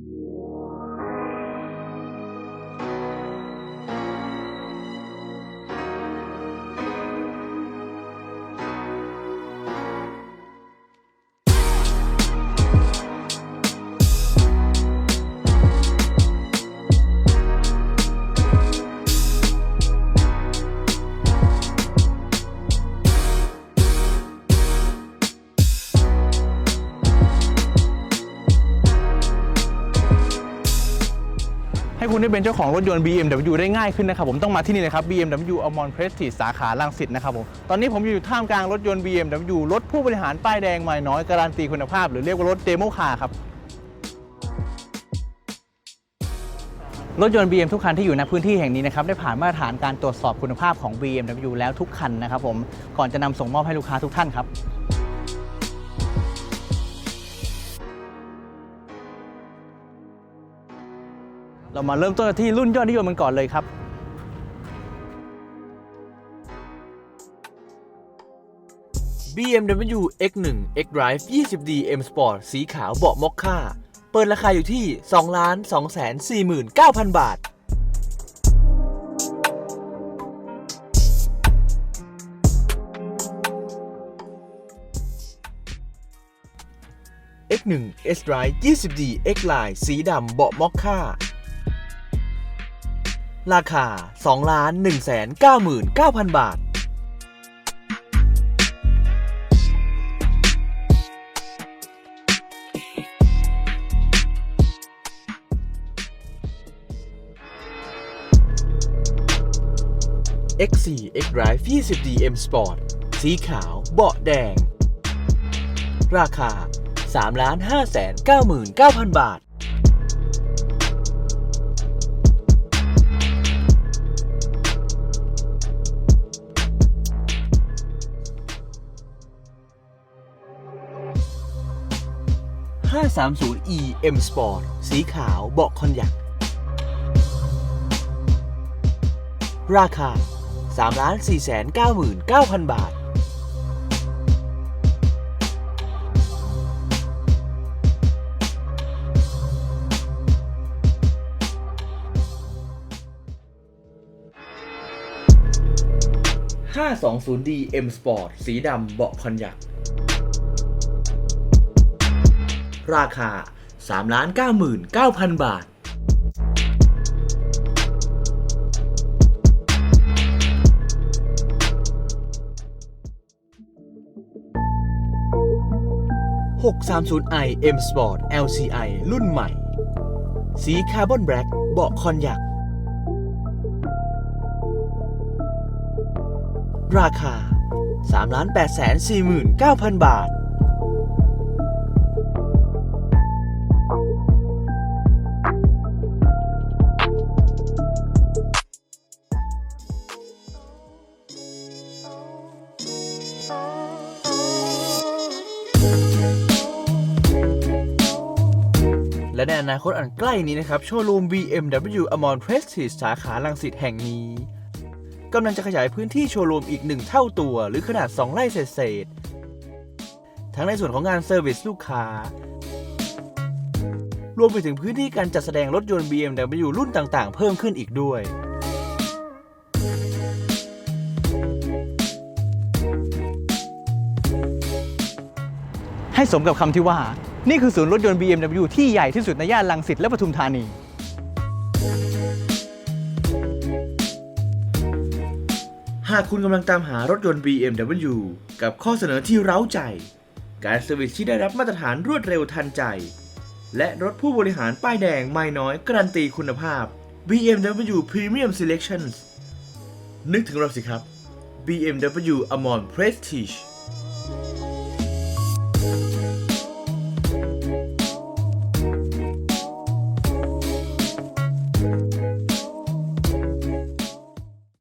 Yeah. คุณได้เป็นเจ้าของรถยนต์ BMW ได้ง่ายขึ้นนะครับผมต้องมาที่นี่เลยครับ BMW Almond Prestige สาขาลังสิตนะครับผมตอนนี้ผมอยู่ท่ามกลางรถยนต์ BMW รถผู้บริหารป้ายแดงไม่น้อยการันตีคุณภาพ หรือเรียกว่ารถเดโมคาร์ครับรถยนต์ BM ทุกคันที่อยู่ในพื้นที่แห่งนี้นะครับได้ผ่านมาตรฐานการตรวจสอบคุณภาพของ BMW แล้วทุกคันนะครับผมก่อนจะนำส่งมอบให้ลูกค้าทุกท่านครับ เรามาเริ่มต้นที่รุ่นยอดนิยมกันก่อนเลยครับ BMW X1 X Drive 20D M Sport สีขาวเบาะมอคค่า เปิดราคาอยู่ที่ 2 2 4 9 0 0 0 บาท X1 S Drive 20D X Line สีดำเบาะมอคค่า ราคา 2 1 9 9 0 0 0 บาท X4 X Drive 20D M Sport สีขาวเบาะแดง ราคา 3 5 9 9 0 0 0 บาท 530e M Sport สีขาวเบาะคอนยักราคา 3 4 9 9 0 0 0 บาท 520D M Sport สีดำเบาะคอนยัก ราคา 3 9 9 9 0 0 บาท 630i M Sport LCI รุ่นใหม่ สีคาร์บอนแบล็กเบาะคอนยัก ราคา 3 8 4 9 0 0 0 บาท และในอนาคตอันใกล้นี้นะครับ โชว์รูม BMW Amon Prestige สาขาลังสิตแห่งนี้กำลังจะขยายพื้นที่โชว์รูมอีกหนึ่งเท่าตัว หรือขนาด 2 ไร่เศษทั้งในส่วนของงานเซอร์วิสลูกค้า รวมไปถึงพื้นที่การจัดแสดงรถยนต์ BMW รุ่นต่างๆ เพิ่มขึ้นอีกด้วย ให้สมกับคำที่ว่า นี่คือศูนย์รถยนต์ BMW ที่ใหญ่ที่สุดในย่านลังสิตและปทุมธานี หากคุณกำลังตามหารถยนต์ BMW กับข้อเสนอที่เร้าใจ การเซอร์วิสที่ได้รับมาตรฐานรวดเร็วทันใจ และรถผู้บริหารป้ายแดงไม่น้อยการันตีคุณภาพ BMW Premium Selections นึกถึงเราสิครับ BMW Amon Prestige